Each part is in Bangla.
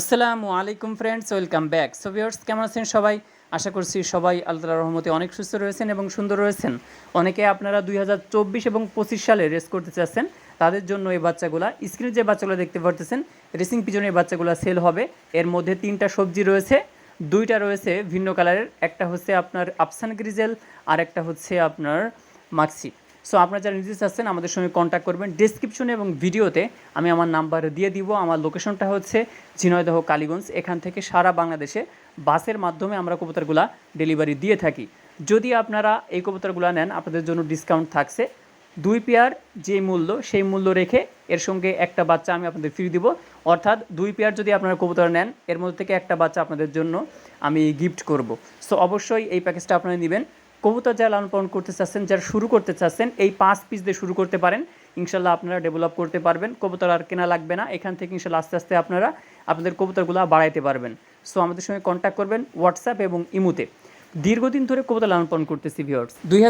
আসসালামু আলাইকুম friends welcome back so viewers কেমন আছেন সবাই? আশা করছি সবাই আল্লাহ রহমতে অনেক সুস্থ রয়েছেন এবং সুন্দর রয়েছেন। অনেকে আপনারা দুই হাজার চব্বিশ এবং পঁচিশ সালে রেস করতে চাচ্ছেন, তাদের জন্য এই বাচ্চাগুলা স্ক্রিনে যে বাচ্চাগুলো দেখতে পারতেছেন রেসিং পিছনে এই বাচ্চাগুলো সেল হবে। এর মধ্যে তিনটা সবজি রয়েছে, দুইটা রয়েছে ভিন্ন কালারের একটা হচ্ছে আপনার আফসান গ্রিজেল আর একটা হচ্ছে আপনার মাক্সি সো আপনারা যারা নিতে চাচ্ছেন আমাদের সঙ্গে কন্ট্যাক্ট করবেন। ডিসক্রিপশনে এবং ভিডিওতে আমি আমার নাম্বার দিয়ে দিব। আমার লোকেশনটা হচ্ছে ঝিনয়দহ কালীগঞ্জ। এখান থেকে সারা বাংলাদেশে বাসের মাধ্যমে আমরা কবুতরগুলা ডেলিভারি দিয়ে থাকি। যদি আপনারা এই কবুতরগুলো নেন, আপনাদের জন্য ডিসকাউন্ট থাকছে। দুই পেয়ার যে মূল্য, সেই মূল্য রেখে এর সঙ্গে একটা বাচ্চা আমি আপনাদের ফ্রি দিব। অর্থাৎ দুই পেয়ার যদি আপনারা কবুতর নেন, এর মধ্যে থেকে একটা বাচ্চা আপনাদের জন্য আমি গিফট করব। সো অবশ্যই এই প্যাকেজটা আপনারা নেবেন। কবুতর যারা লালন পালন করতে চাচ্ছেন, যারা শুরু করতে চাচ্ছেন, এই পাঁচ পিস দিয়ে শুরু করতে পারেন। ইনশাল্লাহ আপনারা ডেভেলপ করতে পারবেন। কবুতর আর কেনা লাগবে না। এখান থেকে ইনশাল্লাহ আস্তে আস্তে আপনারা আপনাদের কবুতরগুলো বাড়াইতে পারবেন। সো আমাদের সঙ্গে কন্ট্যাক্ট করবেন হোয়াটসঅ্যাপ এবং ইমুতে। দীর্ঘদিন ধরে কবুতর লালন পালন করতেছি ভিওর্স দুই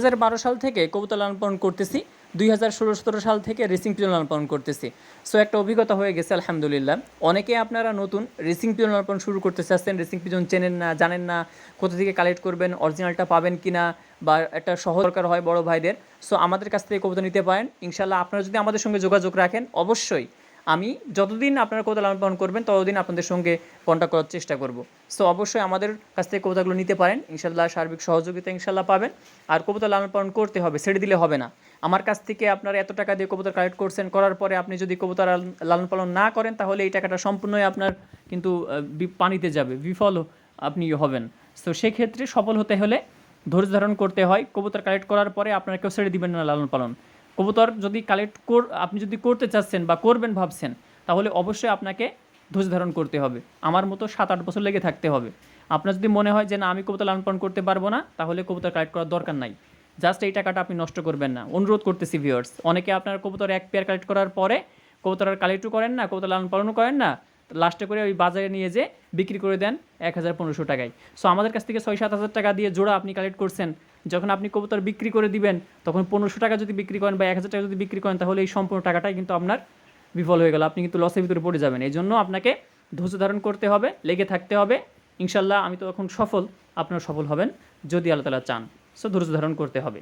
সাল থেকে কবুতর লালন পালন করতেছি। দুই হাজার ষোলো সতেরো সাল থেকে রেসিং পালন করতেছি। সো একটা অভিজ্ঞতা হয়ে গেছে, আলহামদুলিল্লাহ। অনেকে আপনারা নতুন রেসিং পালন শুরু করতে চাচ্ছেন রেসিং পিজন চেনেন না, জানেন না, কোথা থেকে কালেক্ট করবেন অরিজিনালটা পাবেন কি না বা একটা সহজ দরকার হয় বড় ভাইদের। সো আমাদের কাছ থেকে কবিতা নিতে পারেন। ইনশাল্লাহ আপনারা যদি আমাদের সঙ্গে যোগাযোগ রাখেন, অবশ্যই আমি যতদিন আপনারা কবিতা লালন পালন করবেন, ততদিন আপনাদের সঙ্গে কন্ট্যাক্ট করার চেষ্টা করব। সো অবশ্যই আমাদের কাছ থেকে কবিতাগুলো নিতে পারেন। ইনশাল্লাহ সার্বিক সহযোগিতা ইনশাল্লাহ পাবেন। আর কবিতা লালন পালন করতে হবে, ছেড়ে দিলে হবে না। আমার কাছ থেকে আপনারা এত টাকা দিয়ে কবুতর কালেক্ট করছেন, করার পরে আপনি যদি কবুতর লালন পালন না করেন, তাহলে এই টাকাটা সম্পূর্ণই আপনার কিন্তু পানিতে যাবে বিফল আপনি হবেন। তো সেক্ষেত্রে সফল হতে হলে ধৈর্য ধারণ করতে হয়, কবুতর কালেক্ট করার পরে আপনারা কেউ ছেড়ে দিবেন না লালন পালন। কবুতর যদি কালেক্ট কর আপনি যদি করতে চাচ্ছেন বা করবেন ভাবছেন, তাহলে অবশ্যই আপনাকে ধৈর্য ধারণ করতে হবে। আমার মতো সাত আট বছর লেগে থাকতে হবে। আপনার যদি মনে হয় যে, না, আমি কবুতর লালন পালন করতে পারব না, তাহলে কবুতর কালেক্ট করার দরকার নাই। জাস্ট এই টাকাটা আপনি নষ্ট করবেন না। অনুরোধ করতেছি ভিউয়ার্স অনেকে আপনার কবুতর এক পেয়ার কালেক্ট করার পরে কবুতর আর কালেক্টও করেন না, কবুতর লালন পালনও করেন না লাস্টে করে ওই বাজারে নিয়ে যে বিক্রি করে দেন এক হাজার পনেরোশো টাকায়। সো আমাদের কাছ থেকে ছয় সাত হাজার টাকা দিয়ে জোড়া আপনি কালেক্ট করছেন, যখন আপনি কবুতর বিক্রি করে দিবেন, তখন পনেরোশো টাকা যদি বিক্রি করেন বা এক হাজার টাকা যদি বিক্রি করেন, তাহলে এই সম্পূর্ণ টাকাটাই কিন্তু আপনার বিফল হয়ে গেল। আপনি কিন্তু লসের ভিতরে পড়ে যাবেন। এই জন্য আপনাকে ধৈর্য ধারণ করতে হবে, লেগে থাকতে হবে। ইনশাল্লাহ আমি তো এখন সফল আপনারা সফল হবেন, যদি আল্লাহ তালা চান। সো ধৈর্য ধারণ করতে হবে।